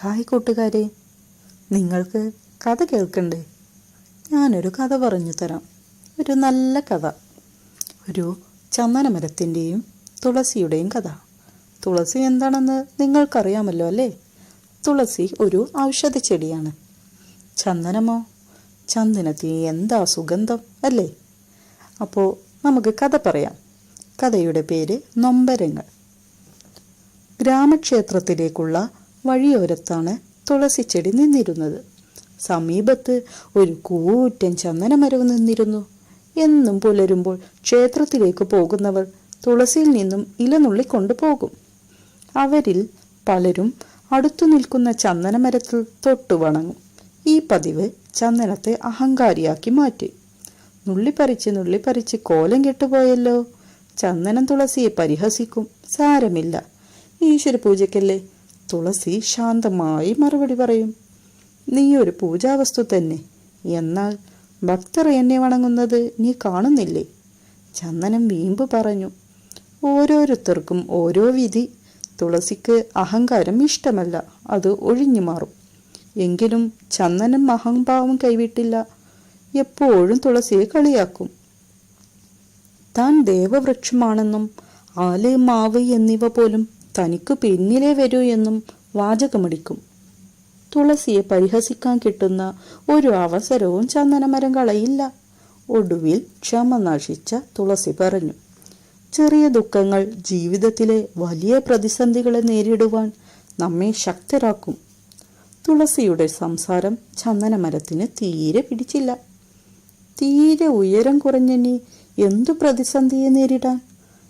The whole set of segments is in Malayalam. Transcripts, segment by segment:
ഹായ് കൂട്ടുകാരെ. നിങ്ങൾക്ക് കഥ കേൾക്കണ്ടേ? ഞാനൊരു കഥ പറഞ്ഞു തരാം. ഒരു നല്ല കഥ. ഒരു ചന്ദനമരത്തിന്റെയും തുളസിയുടെയും കഥ. തുളസി എന്താണെന്ന് നിങ്ങൾക്കറിയാമല്ലോ അല്ലേ? തുളസി ഒരു ഔഷധ ചെടിയാണ്. ചന്ദനമോ? ചന്ദനത്തിന് എന്താ സുഗന്ധം അല്ലേ? അപ്പോൾ നമുക്ക് കഥ പറയാം. കഥയുടെ പേര് നൊമ്പരങ്ങൾ. ഗ്രാമക്ഷേത്രത്തിലേക്കുള്ള വഴിയോരത്താണ് തുളസിച്ചെടി നിന്നിരുന്നത്. സമീപത്ത് ഒരു കൂറ്റൻ ചന്ദനമരവ് നിന്നിരുന്നു. എന്നും പുലരുമ്പോൾ ക്ഷേത്രത്തിലേക്ക് പോകുന്നവർ തുളസിയിൽ നിന്നും ഇല നുള്ളിക്കൊണ്ടു പോകും. അവരിൽ പലരും അടുത്തു നിൽക്കുന്ന ചന്ദനമരത്തിൽ തൊട്ടു വണങ്ങും. ഈ പതിവ് ചന്ദനത്തെ അഹങ്കാരിയാക്കി മാറ്റി. നുള്ളിപ്പറിച്ച് നുള്ളിപ്പറിച്ച് കോലം കെട്ടുപോയല്ലോ. ചന്ദനം തുളസിയെ പരിഹസിക്കും സാരമില്ല. ഈശ്വര പൂജയ്ക്കല്ലേ തുളസി ശാന്തമായി മറുപടി പറയും നീ ഒരു പൂജാവസ്തു തന്നെ. എന്നാൽ ഭക്തർ എന്നെ വണങ്ങുന്നത് നീ കാണുന്നില്ലേ? ചന്ദനം വീമ്പ് പറഞ്ഞു ഓരോരുത്തർക്കും ഓരോ വിധി. തുളസിക്ക് അഹങ്കാരം ഇഷ്ടമല്ല അത് ഒഴിഞ്ഞു മാറും. എങ്കിലും ചന്ദനം അഹംഭാവം കൈവിട്ടില്ല. എപ്പോഴും തുളസിയെ കളിയാക്കും. താൻ ദേവവൃക്ഷമാണെന്നും ആൽ മാവ് എന്നിവ പോലും തനിക്ക് പിന്നിലേ വരൂ എന്നും വാചകമടിക്കും. തുളസിയെ പരിഹസിക്കാൻ കിട്ടുന്ന ഒരു അവസരവും ചന്ദനമരം കളയില്ല. ഒടുവിൽ ക്ഷമ നശിച്ച തുളസി പറഞ്ഞു ചെറിയ ദുഃഖങ്ങൾ ജീവിതത്തിലെ വലിയ പ്രതിസന്ധികളെ നേരിടുവാൻ നമ്മെ ശക്തരാക്കും. തുളസിയുടെ സംസാരം ചന്ദനമരത്തിന് തീരെ പിടിച്ചില്ല. തീരെ ഉയരം കുറഞ്ഞനി എന്തു പ്രതിസന്ധിയെ നേരിടാൻ?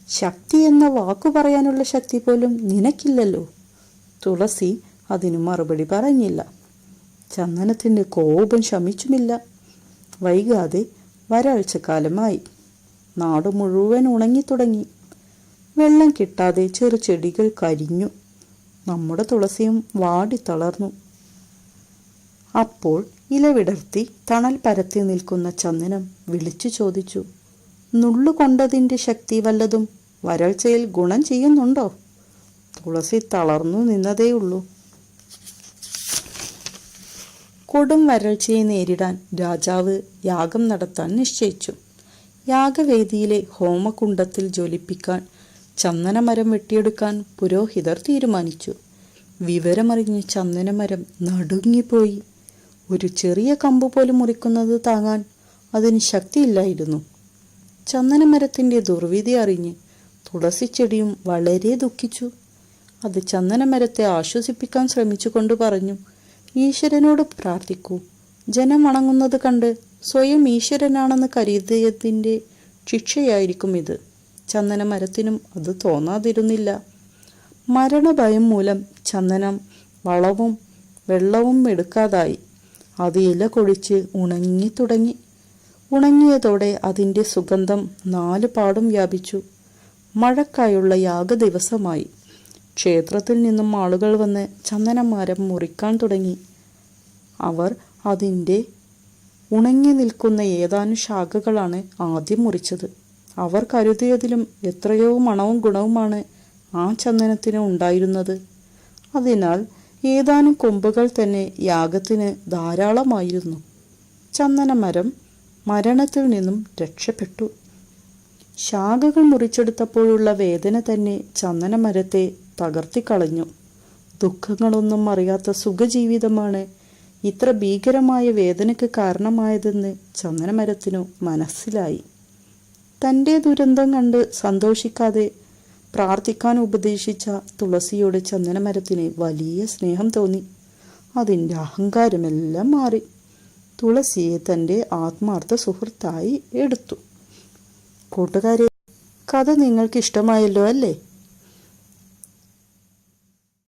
ശക്തി എന്ന വാക്കു പറയാനുള്ള ശക്തി പോലും നിനക്കില്ലല്ലോ. തുളസി അതിനു മറുപടി പറഞ്ഞില്ല. ചന്ദനത്തിന്റെ കോപം ശമിച്ചുമില്ല. വൈകാതെ വരൾച്ചക്കാലമായി നാട് മുഴുവൻ ഉണങ്ങിത്തുടങ്ങി. വെള്ളം കിട്ടാതെ ചെറുചെടികൾ കരിഞ്ഞു. നമ്മുടെ തുളസിയും വാടി തളർന്നു അപ്പോൾ ഇലവിടർത്തി തണൽ പരത്തി നിൽക്കുന്ന ചന്ദനം വിളിച്ചു ചോദിച്ചു. നുള്ളുകൊണ്ടതിന്റെ ശക്തി വല്ലതും വരൾച്ചയിൽ ഗുണം ചെയ്യുന്നുണ്ടോ? തുളസി തളർന്നു നിന്നതേയുള്ളൂ. കൊടും വരൾച്ചയെ നേരിടാൻ രാജാവ് യാഗം നടത്താൻ നിശ്ചയിച്ചു. യാഗവേദിയിലെ ഹോമകുണ്ടത്തിൽ ജ്വലിപ്പിക്കാൻ ചന്ദനമരം വെട്ടിയെടുക്കാൻ പുരോഹിതർ തീരുമാനിച്ചു. വിവരമറിഞ്ഞ് ചന്ദനമരം നടുങ്ങിപ്പോയി. ഒരു ചെറിയ കമ്പ് പോലും മുറിക്കുന്നത് താങ്ങാൻ അതിന് ശക്തിയില്ലായിരുന്നു. ചന്ദനമരത്തിന്റെ ദുർവിധി അറിഞ്ഞ് തുളസിച്ചെടിയും വളരെ ദുഃഖിച്ചു. അത് ചന്ദനമരത്തെ ആശ്വസിപ്പിക്കാൻ ശ്രമിച്ചുകൊണ്ട് പറഞ്ഞു ഈശ്വരനോട് പ്രാർത്ഥിക്കൂ. ജനം വണങ്ങുന്നത് കണ്ട് സ്വയം ഈശ്വരനാണെന്ന് കരുതിയതിന്റെ ശിക്ഷയായിരിക്കും ഇത്. ചന്ദനമരത്തിനും അത് തോന്നാതിരുന്നില്ല. മരണഭയം മൂലം ചന്ദനം വളവും വെള്ളവും എടുക്കാതായി. അത് ഇല കൊഴിച്ച് ഉണങ്ങി തുടങ്ങി ഉണങ്ങിയതോടെ അതിന്റെ സുഗന്ധം നാല് പാടും വ്യാപിച്ചു. മഴക്കായുള്ള യാഗ ദിവസമായി. ക്ഷേത്രത്തിൽ നിന്നും ആളുകൾ വന്ന് ചന്ദനമരം മുറിക്കാൻ തുടങ്ങി. അവർ അതിന്റെ ഉണങ്ങി നിൽക്കുന്ന ഏതാനും ശാഖകളാണ് ആദ്യം മുറിച്ചത്. അവർ കരുതിയതിലും എത്രയോ മണവും ഗുണവുമാണ് ആ ചന്ദനത്തിന് ഉണ്ടായിരുന്നത്. അതിനാൽ ഏതാനും കൊമ്പുകൾ തന്നെ യാഗത്തിന് ധാരാളമായിരുന്നു. ചന്ദനമരം മരണത്തിൽ നിന്നും രക്ഷപ്പെട്ടു. ശാഖകൾ മുറിച്ചെടുത്തപ്പോഴുള്ള വേദന തന്നെ ചന്ദനമരത്തെ തകർത്തിക്കളഞ്ഞു. ദുഃഖങ്ങളൊന്നും അറിയാത്ത സുഖജീവിതമാണ് ഇത്ര ഭീകരമായ വേദനയ്ക്ക് കാരണമായതെന്ന് ചന്ദനമരത്തിനു മനസ്സിലായി. തന്റെ ദുരന്തം കണ്ട് സന്തോഷിക്കാതെ പ്രാർത്ഥിക്കാൻ ഉപദേശിച്ച തുളസിയോട് ചന്ദനമരത്തിന് വലിയ സ്നേഹം തോന്നി. അതിന്റെ അഹങ്കാരമെല്ലാം മാറി. തുളസിയെ തന്റെ ആത്മാർത്ഥ സുഹൃത്തായി എടുത്തു. കൂട്ടുകാരെ കഥ നിങ്ങൾക്ക് ഇഷ്ടമായല്ലോ അല്ലേ?